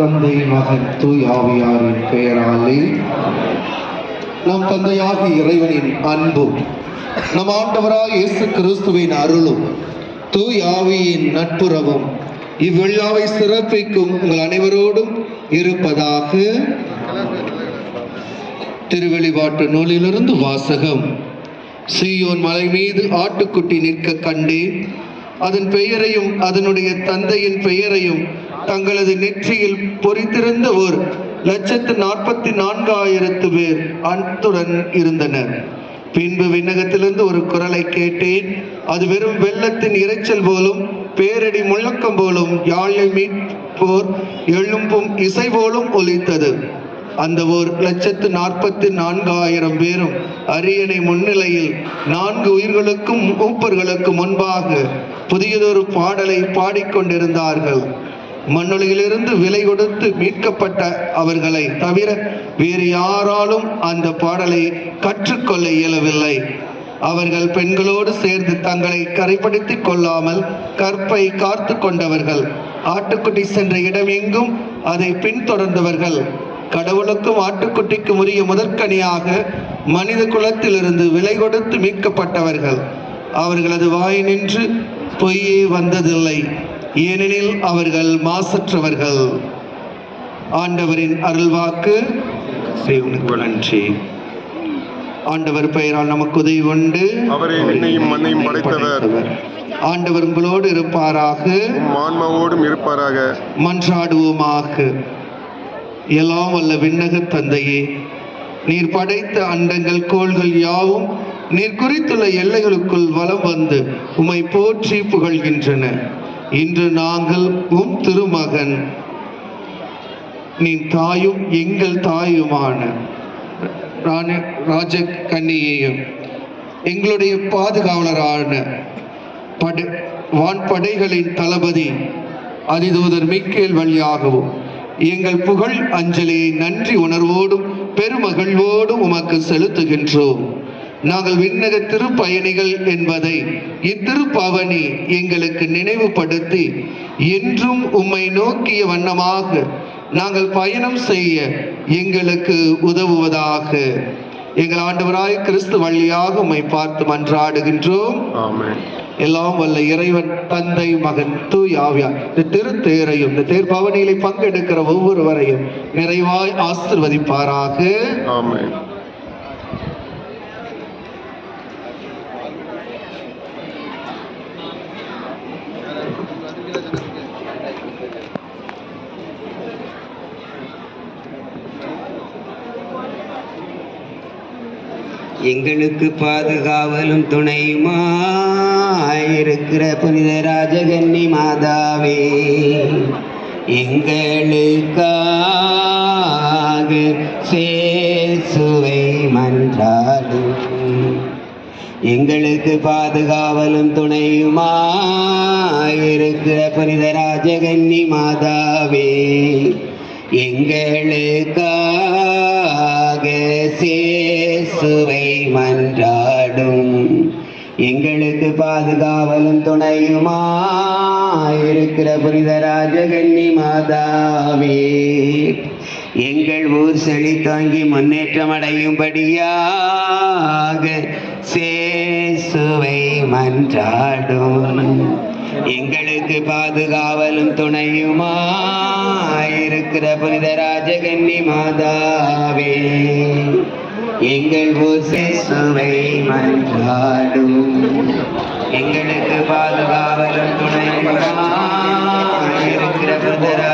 தந்தை மகன் தூய் ஆவியாரின் பெயராலே நம் தந்தையாகி இறைவனின் அன்பும் நம் ஆண்டவராக இயேசு கிறிஸ்துவின் அருளும் தூய் ஆவியின் நட்புறவும் இவ்விழாவை சிறப்பிக்கும் உங்கள் அனைவரோடும் இருப்பதாக திருவெளிபாட்டு நூலிலிருந்து வாசகம். சீயோன் மலை மீது ஆட்டுக்குட்டி நிற்க கண்டேன். அதன் பெயரையும் அதனுடைய தந்தையின் பெயரையும் தங்களது நெற்றியில் பொறித்திருந்த ஒரு லட்சத்து நாற்பத்தி நான்காயிரத்து பேர் அன்புடன் இருந்தனர். பின்பு விண்ணகத்திலிருந்து ஒரு குரலை கேட்டேன். அது வெறும் வெள்ளத்தின் இரைச்சல் போலும் பேரடி முழக்கம் போலும் யாழை மீட்போர் எழும்பும் இசை போலும் ஒலித்தது. அந்த ஓர் லட்சத்து நாற்பத்தி நான்காயிரம் பேரும் அரியணை முன்னிலையில் நான்கு உயிர்களுக்கும் மூப்பர்களுக்கும் முன்பாக புதியதொரு பாடலை பாடிக்கொண்டிருந்தார்கள். மண்ணுலகிலிருந்து விலை கொடுத்து மீட்கப்பட்ட அவர்களை தவிர வேறு யாராலும் அந்த பாடலை கற்றுக்கொள்ள இயலவில்லை. அவர்கள் பெண்களோடு சேர்ந்து தங்களை கரைப்படுத்திக் கொள்ளாமல் கற்பை காத்து கொண்டவர்கள். ஆட்டுக்குட்டி சென்ற இடம் எங்கும் அதை பின்தொடர்ந்தவர்கள். கடவுளுக்கும் ஆட்டுக்குட்டிக்கும் உரிய முதற்கனியாக மனித குலத்திலிருந்து விலை கொடுத்து மீட்கப்பட்டவர்கள். அவர்களது வாய் நின்று பொய்யே வந்ததில்லை. ஏனெனில் அவர்கள் மாசற்றவர்கள். ஆண்டவரின் அருள்வாக்கு நன்றி. ஆண்டவர் பெயரால் நமக்கு உதவி உண்டு. அவரே மண்ணையும் படைத்தவர். ஆண்டவர் உங்களோடு இருப்பாராக. உம் ஆன்மாவோடும் இருப்பாராக. மன்றாடுவோமாக. எல்லாம் வல்ல விண்ணக தந்தையே நீர் படைத்த அண்டங்கள் கோள்கள் யாவும் நீர் குறித்துள்ள எல்லைகளுக்குள் வலம் வந்து உம்மை போற்றி புகழ்கின்றன. இன்று நாங்கள் உம் திருமகன் நீ தாயும் எங்கள் தாயுமான ராஜ கன்னியையும் எங்களுடைய பாதுகாவலரான படை வான்படைகளின் தளபதி அதிதூதர் மிக்கேல் வழியாகவும் எங்கள் புகழ் அஞ்சலியை நன்றி உணர்வோடும் பெருமகிழ்வோடும் உமக்கு செலுத்துகின்றோம். நாங்கள் விண்ணக திருப்பயணிகள் என்பதை இத்திருப்பவனி எங்களுக்கு நினைவுபடுத்தி என்றும் உம்மை நோக்கிய வண்ணமாக நாங்கள் பயணம் செய்ய எங்களுக்கு உதவுவதாக. எங்கள் ஆண்டவராய் கிறிஸ்து வழியாக உம்மை பார்த்து மன்றாடுகின்றோம். எல்லாம் வல்ல இறைவன் தந்தை மகன் தூய் ஆவியார். இந்த திருத்தேரையும் இந்த தேர் பவனியிலே பங்கெடுக்கிற ஒவ்வொருவரையும் நிறைவாய் ஆசிர்வதிப்பாராக. ஆமென். எங்களுக்கு பாதுகாவலும் துணையுமாயிருக்கிற புனித ராஜகன்னி மாதாவே எங்களுக்காக சேசுவை மன்றாடும். எங்களுக்கு பாதுகாவலும் துணையுமாயிருக்கிற புனித ராஜகன்னி மாதாவே எங்களுக்காக சேசுவை மன்றாடும். எங்களுக்கு பாதுகாவலும் துணையுமா இருக்கிற புனித ராஜகன்னி மாதாவே எங்கள் ஊர் செழி தாங்கி முன்னேற்றம் அடையும்படியாக சேசுவை மன்றாடும். எங்களுக்கு பாதுகாவலும் துணையுமா இருக்கிற புனித ராஜகன்னி மாதாவே எங்கள் சுவை மன்றாடும். எங்களுக்கு பாதுகாவலும் துணையுமாயிருக்கிற புனித